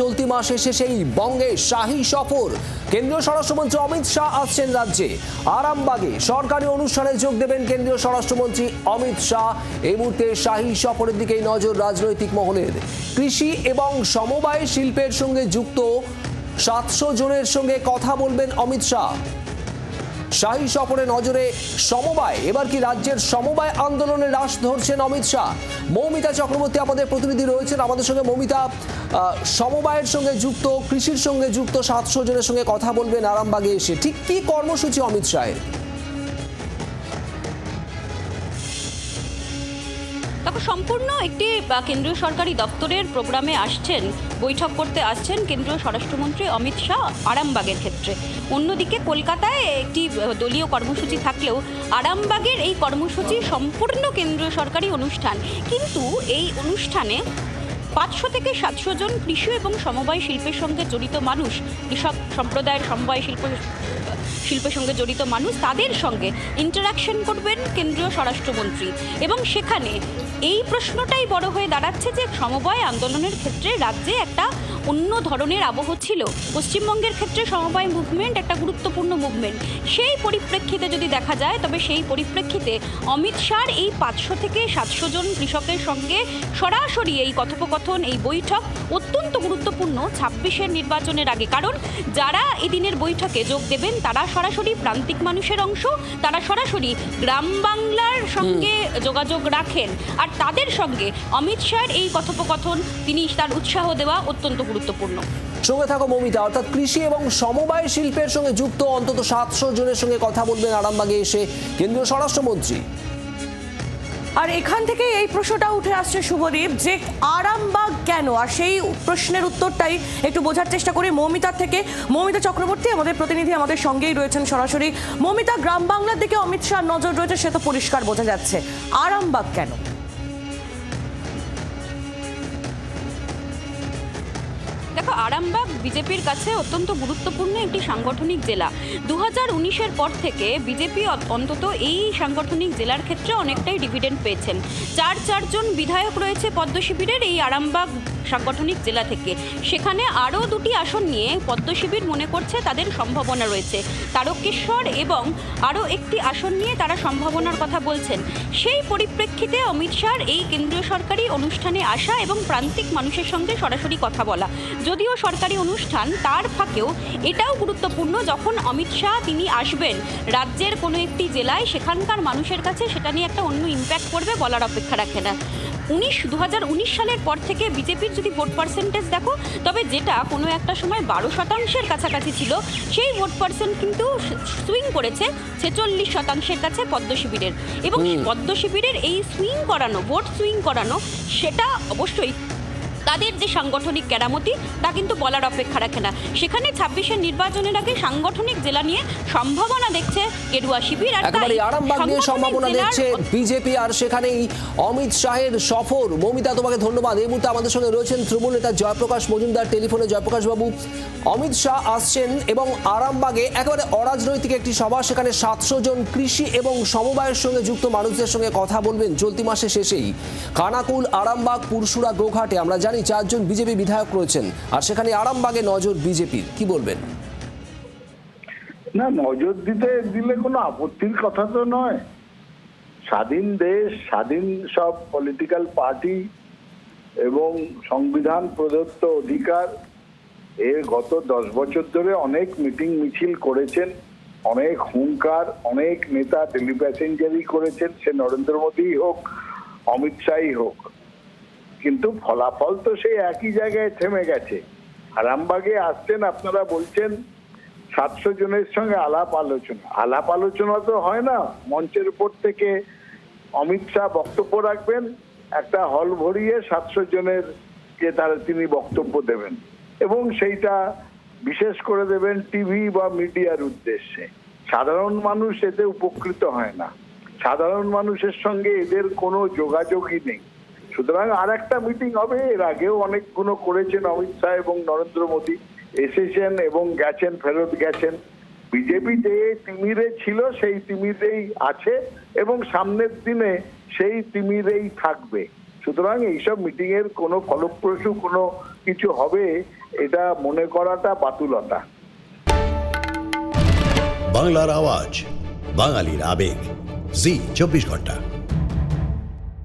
চলতি মাসে শেষেই বঙ্গে শাহী সফর। কেন্দ্রীয় স্বরাষ্ট্রমন্ত্রী অমিত শাহ আসছেন রাজ্যে। আরামবাগে সরকারি অনুষ্ঠানে যোগ দেবেন কেন্দ্রীয় স্বরাষ্ট্রমন্ত্রী অমিত শাহ। এই মুহূর্তে শাহী সফরের দিকেই নজর রাজনৈতিক মহলের। কৃষি এবং সমবায় শিল্পের সঙ্গে যুক্ত সাতশো জনের সঙ্গে কথা বলবেন অমিত শাহ। শাহী সফরে নজরে সমবায়। এবার কি রাজ্যের সমবায় আন্দোলনে রাশ ধরছেন অমিত শাহ? মৌমিতা চক্রবর্তী আমাদের প্রতিনিধি রয়েছেন। আমাদের সঙ্গে মৌমিতা সমবায়ের সঙ্গে যুক্ত, কৃষির সঙ্গে যুক্ত, সাতশো জনের সঙ্গে কথা বলবেন আরামবাগে এসে। ঠিক কি কর্মসূচি অমিত শাহের? দেখো, সম্পূর্ণ একটি কেন্দ্রীয় সরকারি দপ্তরের প্রোগ্রামে আসছেন, বৈঠক করতে আসছেন কেন্দ্রীয় স্বরাষ্ট্রমন্ত্রী অমিত শাহ আরামবাগের ক্ষেত্রে। অন্যদিকে কলকাতায় একটি দলীয় কর্মসূচি থাকলেও আরামবাগের এই কর্মসূচি সম্পূর্ণ কেন্দ্রীয় সরকারি অনুষ্ঠান। কিন্তু এই অনুষ্ঠানে পাঁচশো থেকে সাতশো জন কৃষি এবং সমবায় শিল্পের সঙ্গে জড়িত মানুষ, কৃষক সম্প্রদায়ের সমবায় শিল্প, শিল্পের সঙ্গে জড়িত মানুষ, তাদের সঙ্গে ইন্টারাকশন করবেন কেন্দ্রীয় স্বরাষ্ট্রমন্ত্রী। এবং সেখানে এই প্রশ্নটাই বড় হয়ে দাঁড়াচ্ছে যে সমবায় আন্দোলনের ক্ষেত্রে রাজ্যে একটা অন্য ধরনের আবহ ছিল। পশ্চিমবঙ্গের ক্ষেত্রে সমবায় মুভমেন্ট একটা গুরুত্বপূর্ণ মুভমেন্ট সেই পরিপ্রেক্ষিতে যদি দেখা যায়, তবে সেই পরিপ্রেক্ষিতে অমিত শাহর এই পাঁচশো থেকে সাতশো জন কৃষকের সঙ্গে সরাসরি এই কথোপকথন এই বৈঠক অত্যন্ত গুরুত্বপূর্ণ ছাব্বিশের নির্বাচনের আগে। কারণ যারা এদিনের বৈঠকে যোগ দেবেন তারা সরাসরি প্রান্তিক মানুষের অংশ তারা সরাসরি গ্রাম বাংলার সঙ্গে যোগাযোগ রাখেন। আর তাদের সঙ্গে অমিত শাহর এই কথোপকথন তিনি তার উৎসাহ দেওয়া অত্যন্ত গুরুত্বপূর্ণ। সঙ্গে থাকো মৌমিতা অর্থাৎ কৃষি এবং সমবায় শিল্পের সঙ্গে যুক্ত অন্তত সাতশো জনের সঙ্গে কথা বলবেন আরামবাগে এসে কেন্দ্রীয় স্বরাষ্ট্রমন্ত্রী। আর এখান থেকে এই প্রশ্নটা উঠে আসছে শুভদীপ, যে আরামবাগ কেন? আর সেই প্রশ্নের উত্তরটাই একটু বোঝার চেষ্টা করি মৌমিতার থেকে। মৌমিতা চক্রবর্তী আমাদের প্রতিনিধি আমাদের সঙ্গেই রয়েছেন সরাসরি। মৌমিতা, গ্রাম বাংলার দিকে অমিত শাহ নজর রয়েছে, সে তো পরিষ্কার বোঝা যাচ্ছে। আরামবাগ কেন? দেখো, আরামবাগ বিজেপির কাছে অত্যন্ত গুরুত্বপূর্ণ একটি সাংগঠনিক জেলা। দু হাজার উনিশের পর থেকে বিজেপি অন্তত এই সাংগঠনিক জেলার ক্ষেত্রে অনেকটাই ডিভিডেন্ড পেয়েছেন। চার চারজন বিধায়ক রয়েছে পদ্ম শিবিরের এই আরামবাগ সাংগঠনিক জেলা থেকে। সেখানে আরও দুটি আসন নিয়ে পদ্ম শিবির মনে করছে তাদের সম্ভাবনা রয়েছে। তারকেশ্বর এবং আরও একটি আসন নিয়ে তারা সম্ভাবনার কথা বলছেন। সেই পরিপ্রেক্ষিতে অমিত শাহর এই কেন্দ্রীয় সরকারি অনুষ্ঠানে আসা এবং প্রান্তিক মানুষের সঙ্গে সরাসরি কথা বলা। যদিও সরকারি অনুষ্ঠান তার ফাঁকেও এটাও গুরুত্বপূর্ণ যখন অমিত শাহ তিনি আসবেন। রাজ্যের কোনো একটি জেলায় সেখানকার মানুষের কাছে সেটা নিয়ে একটা অন্য ইম্প্যাক্ট করবে বলার অপেক্ষা রাখে না। উনিশ দু সালের পর থেকে বিজেপির যদি ভোট পার্সেন্টেজ দেখো তবে যেটা কোনো একটা সময় বারো শতাংশের কাছাকাছি ছিল সেই ভোট পার্সেন্ট কিন্তু সুইং করেছে ছেচল্লিশ শতাংশের কাছে পদ্ম শিবিরের। এবং পদ্ম শিবিরের এই সুইং করানো ভোট সুইং করানো সেটা অবশ্যই তাদের যে সাংগঠনিক কেরামতি তা কিন্তু বলার অপেক্ষা রাখে না। সেখানে ছাব্বিশের নির্বাচনের আগে সাংগঠনিক জেলা নিয়ে সম্ভাবনা দেখছে গেরুয়া শিবির আর একেবারে আরামবাগ নিয়ে সম্ভাবনা দেখছে বিজেপি আর সেখানেই অমিত শাহের সফর। মৌমিতা তোমাকে ধন্যবাদ। এই মুহূর্তে আমাদের সঙ্গে রয়েছেন তৃণমূল নেতা জয়প্রকাশ মজুমদার। টেলিফোনে জয়প্রকাশ বাবু অমিত শাহ আসছেন এবং আরামবাগে একেবারে অরাজনৈতিক একটি সভা সেখানে সাতশো জন কৃষি এবং সমবায়ের সঙ্গে যুক্ত মানুষদের সঙ্গে কথা বলবেন চলতি মাসে শেষেই। কানাকুল আরামবাগ পুরসুরা গোঘাটে আমরা জানি চারজন বিজেপি বিধায়ক রয়েছেন। আর সেখানে আরামবাগে নজর বিজেপির। কি বলবেন? না, নজর দিতে দিলে কোনো আপত্তির কথা তো নয়। স্বাধীন দেশ, স্বাধীন সব পলিটিক্যাল পার্টি এবং সংবিধান প্রদত্ত অধিকার, এর গত দশ বছর ধরে অনেক মিটিং মিছিল করেছেন, অনেক হুঙ্কার, অনেক নেতা দিল্লি প্যাসেঞ্জারই করেছেন, সে নরেন্দ্র মোদী হোক, অমিত শাহই হোক। কিন্তু ফলাফল তো সেই একই জায়গায় থেমে গেছে। আরামবাগে আসছেন আপনারা বলছেন সাতশো জনের সঙ্গে আলাপ আলোচনা। আলাপ আলোচনা তো হয় না, মঞ্চের উপর থেকে অমিত শাহ বক্তব্য রাখবেন, একটা হল ভরিয়ে সাতশো জনের যে তারা তিনি বক্তব্য দেবেন এবং সেইটা বিশেষ করে দেবেন টিভি বা মিডিয়ার উদ্দেশ্যে। সাধারণ মানুষ এতে উপকৃত হয় না। সাধারণ মানুষের সঙ্গে এদের কোনো যোগাযোগই নেই। সুতরাং আর একটা মিটিং হবে। এর আগেও অনেকগুলো করেছেন অমিত শাহ এবং নরেন্দ্র মোদী। এসেছেন এবং গেছেন, ফেরত গেছেন। বিজেপি যে তিমিরে ছিল সেই তিমিরেই আছে এবং সামনের দিনে সেই তিমিরেই থাকবে। সুতরাং এইসব মিটিং এর কোনো ফলপ্রসূ কোনো কিছু হবে এটা মনে করাটা বাতুলতা। বাংলার আওয়াজ, বাঙালির আবেগ। জি, চব্বিশ ঘণ্টা।